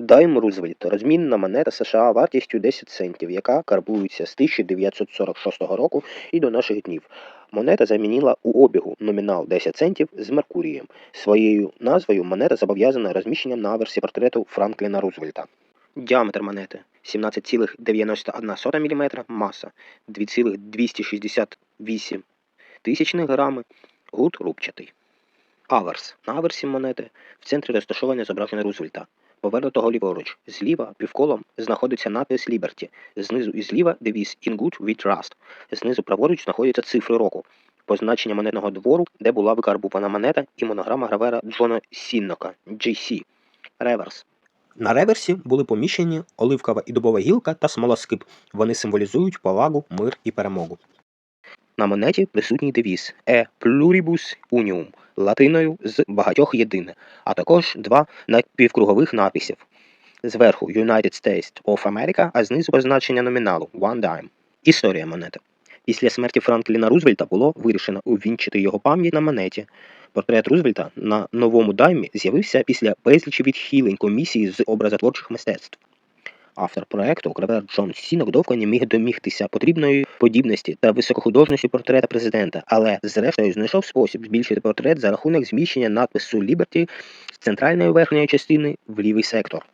Дайм Рузвельт розмінна монета США вартістю 10 центів, яка карбується з 1946 року і до наших днів. Монета замінила у обігу номінал 10 центів з Меркурієм. Своєю назвою монета зобов'язана розміщенням на аверсі портрету Франкліна Рузвельта. Діаметр монети 17,91 мм, маса 2,268 тисячних грами, гуд рубчатий. Аверс. На аверсі монети в центрі розташоване зображення Рузвельта. Повернутого ліворуч. Зліва півколом знаходиться надпис Liberty. Знизу і зліва девіз In Good We Trust. Знизу праворуч знаходяться цифри року. Позначення монетного двору, де була викарбувана монета і монограма гравера Джона Сіннока GC. Реверс. На реверсі були поміщені оливкова і дубова гілка та смолоскип. Вони символізують повагу, мир і перемогу. На монеті присутній девіз E Pluribus Unium латиною з багатьох єдине, а також два напівкругових надписів. Зверху United States of America, а знизу позначення номіналу One Dime. Історія монети. Після смерті Франкліна Рузвельта було вирішено увінчити його пам'ять на монеті. Портрет Рузвельта на новому даймі з'явився після безлічі відхилень комісії з образотворчих мистецтв. Автор проекту, гравер Джон Сінок, довго не міг домігтися потрібної подібності та високохудожності портрета президента, але зрештою знайшов спосіб збільшити портрет за рахунок зміщення надпису Liberty з центральної верхньої частини в лівий сектор.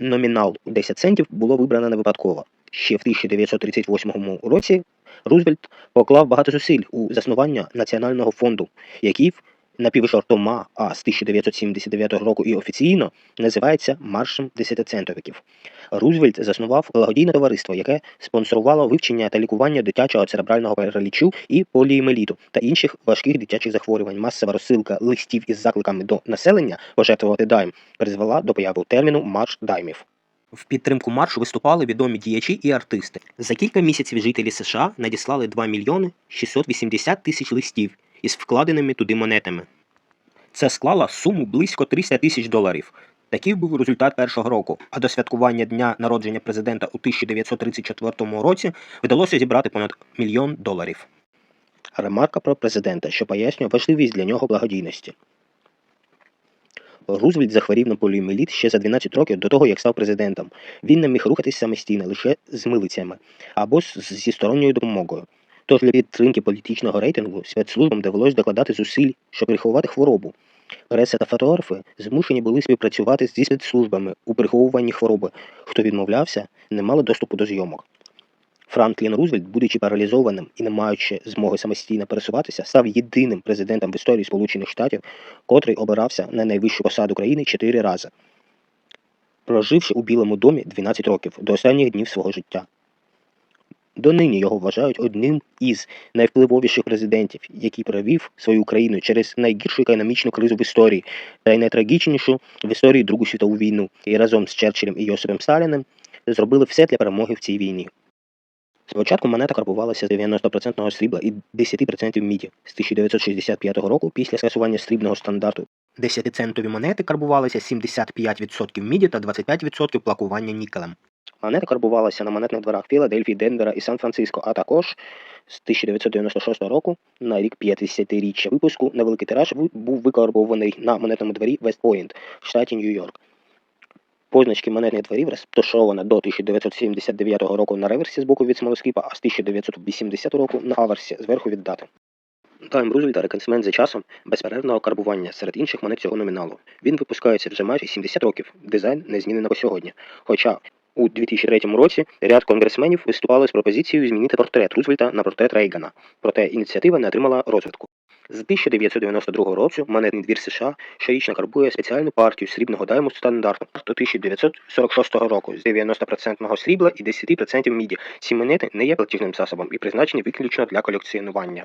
Номінал у 10 центів було вибрано не випадково. Ще в 1938 році Рузвельт поклав багато зусиль у заснування Національного фонду, який напівжартома, а з 1979 року і офіційно називається Маршем десятицентовиків. Рузвельт заснував благодійне товариство, яке спонсорувало вивчення та лікування дитячого церебрального паралічу і поліемеліту та інших важких дитячих захворювань. Масова розсилка листів із закликами до населення пожертвувати дайм призвела до появи терміну марш даймів. В підтримку маршу виступали відомі діячі і артисти. За кілька місяців жителі США надіслали 2 мільйони 680 тисяч листів із вкладеними туди монетами. Це склало суму близько 300 тисяч доларів. Такий був результат першого року. А до святкування дня народження президента у 1934 році вдалося зібрати понад мільйон доларів. Ремарка про президента, що пояснює важливість для нього благодійності. Рузвельт захворів на поліоміеліт ще за 12 років до того, як став президентом. Він не міг рухатись самостійно лише з милицями або зі сторонньою допомогою. Тож для підтримки політичного рейтингу спецслужбам довелось докладати зусиль, щоб приховати хворобу. Преса та фотографи змушені були співпрацювати зі спецслужбами у приховуванні хвороби. Хто відмовлявся, не мали доступу до зйомок. Франклін Рузвельт, будучи паралізованим і не маючи змоги самостійно пересуватися, став єдиним президентом в історії Сполучених Штатів, котрий обирався на найвищу посаду країни чотири рази, проживши у Білому домі 12 років до останніх днів свого життя. Донині його вважають одним із найвпливовіших президентів, який провів свою країну через найгіршу економічну кризу в історії та й найтрагічнішу в історії Другу світову війну, і разом з Черчиллем і Йосипом Сталіним зробили все для перемоги в цій війні. Спочатку монета карбувалася з 90% срібла і 10% міді. З 1965 року, після скасування срібного стандарту, 10-центові монети карбувалися 75% міді та 25% плакування нікелем. Монета карбувалася на монетних дворах Філадельфії, Денвера і Сан-Франциско, а також з 1996 року на рік 50-річчя випуску невеликий тираж був викарбований на монетному дворі Вестпойнт в штаті Нью-Йорк. Позначки монетних дворів розташовано до 1979 року на реверсі з боку від смолоскипа, а з 1980 року на аверсі зверху від дати. Тайм Рузвельта реконсмент за часом безперервного карбування серед інших монет цього номіналу. Він випускається вже майже 70 років. Дизайн не змінено по сьогодні. Хоча у 2003 році ряд конгресменів виступали з пропозицією змінити портрет Рузвельта на портрет Рейгана. Проте ініціатива не отримала розвитку. З 1992 року монетний двір США щорічно карбує спеціальну партію срібного дайму стандарту до 1946 року з 90% срібла і 10% міді. Ці монети не є платіжним засобом і призначені виключно для колекціонування.